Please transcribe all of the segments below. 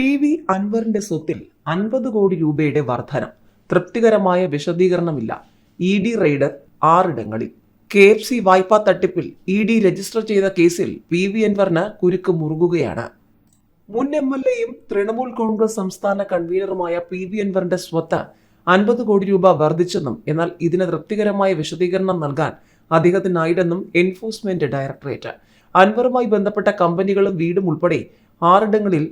P V അൻവറിന്റെ സ്വത്തിൽ അൻപത് കോടി രൂപയുടെ വർധന. തൃപ്തികരമായ വിശദീകരണമില്ല. ഇ ഡി റെയ്ഡ് ആറിടങ്ങളിൽ. കെ എഫ് സി വായ്പാ തട്ടിപ്പിൽ ഇ ഡി രജിസ്റ്റർ ചെയ്ത കേസിൽ പി വി അൻവറിന് കുരുക്ക് മുറുകുകയാണ്. മുൻ എം എൽ എയും തൃണമൂൽ കോൺഗ്രസ് സംസ്ഥാന കൺവീനറുമായ പി വി അൻവറിന്റെ സ്വത്ത് അൻപത് കോടി രൂപ വർദ്ധിച്ചെന്നും എന്നാൽ ഇതിന് തൃപ്തികരമായ വിശദീകരണം നൽകാൻ അദ്ദേഹത്തിനായിട്ടെന്നും എൻഫോഴ്സ്മെന്റ് ഡയറക്ടറേറ്റ്. അൻവറുമായി ബന്ധപ്പെട്ട കമ്പനികളും വീടും ഉൾപ്പെടെ ആറിടങ്ങളിൽ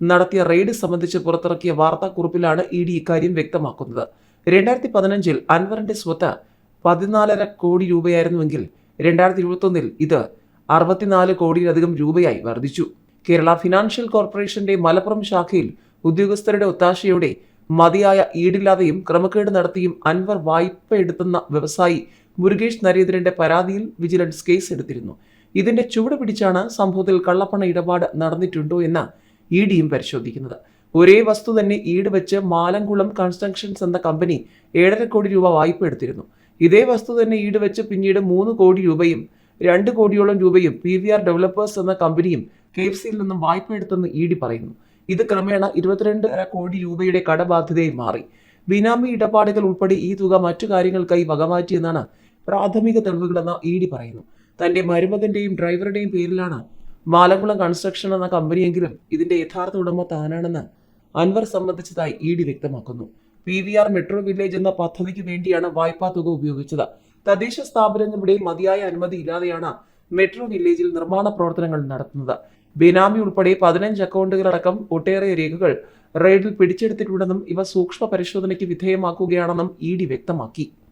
നടത്തിയ റെയ്ഡ് സംബന്ധിച്ച് പുറത്തിറക്കിയ വാർത്താക്കുറിപ്പിലാണ് ഇ ഡി ഇക്കാര്യം വ്യക്തമാക്കുന്നത്. രണ്ടായിരത്തി പതിനഞ്ചിൽ അൻവറിന്റെ സ്വത്ത് പതിനാലര കോടി രൂപയായിരുന്നുവെങ്കിൽ രണ്ടായിരത്തി ഇരുപത്തൊന്നിൽ ഇത് അറുപത്തിനാല് കോടിയിലധികം രൂപയായി വർദ്ധിച്ചു. കേരള ഫിനാൻഷ്യൽ കോർപ്പറേഷന്റെ മലപ്പുറം ശാഖയിൽ ഉദ്യോഗസ്ഥരുടെ ഒത്താശയോടെ മതിയായ ഈടില്ലാതെയും ക്രമക്കേട് നടത്തിയും അൻവർ വായ്പ എടുത്തുന്ന വ്യവസായി മുരുകേഷ് നരേന്ദ്രന്റെ പരാതിയിൽ വിജിലൻസ് കേസ് എടുത്തിരുന്നു ഇതിന്റെ ചുവട് പിടിച്ചാണ് സംഭവത്തിൽ കള്ളപ്പണ ഇടപാട് നടന്നിട്ടുണ്ടോ എന്ന് ഇ ഡിയും പരിശോധിക്കുന്നത്. ഒരേ വസ്തു തന്നെ ഈട് വെച്ച് മാലംകുളം കൺസ്ട്രക്ഷൻസ് എന്ന കമ്പനി ഏഴര കോടി രൂപ വായ്പ എടുത്തിരുന്നു. ഇതേ വസ്തു തന്നെ ഈട് വെച്ച് പിന്നീട് മൂന്ന് കോടി രൂപയും രണ്ട് കോടിയോളം രൂപയും പി വി ആർ ഡെവലപ്പേഴ്സ് എന്ന കമ്പനിയും കെ എഫ് സിയിൽ നിന്നും വായ്പ എടുത്തെന്ന് ഇ ഡി പറയുന്നു. ഇത് ക്രമേണ ഇരുപത്തിരണ്ടര കോടി രൂപയുടെ കടബാധ്യതയായി മാറി. ബിനാമി ഇടപാടുകൾ ഉൾപ്പെടെ ഈ തുക മറ്റു കാര്യങ്ങൾക്കായി വകമാറ്റിയെന്നാണ് പ്രാഥമിക തെളിവുകളെന്ന് ഇ ഡി പറയുന്നു. തന്റെ മരുമകന്റെയും ഡ്രൈവറുടെയും പേരിലാണ് മാലംകുളം കൺസ്ട്രക്ഷൻ എന്ന കമ്പനിയെങ്കിലും ഇതിന്റെ യഥാർത്ഥ ഉടമ താനാണെന്ന് അൻവർ സംബന്ധിച്ചതായി ഇ ഡി വ്യക്തമാക്കുന്നു. P V R metro village എന്ന പദ്ധതിക്ക് വേണ്ടിയാണ് വായ്പാ തുക ഉപയോഗിച്ചത്. തദ്ദേശ സ്ഥാപനങ്ങളുടെ മതിയായ അനുമതി ഇല്ലാതെയാണ് മെട്രോ വില്ലേജിൽ നിർമ്മാണ പ്രവർത്തനങ്ങൾ നടത്തുന്നത്. ബിനാമി ഉൾപ്പെടെ പതിനഞ്ച് അക്കൗണ്ടുകളടക്കം ഒട്ടേറെ രേഖകൾ റെയ്ഡിൽ പിടിച്ചെടുത്തിട്ടുണ്ടെന്നും ഇവ സൂക്ഷ്മ പരിശോധനയ്ക്ക് വിധേയമാക്കുകയാണെന്നും ഇ ഡി വ്യക്തമാക്കി.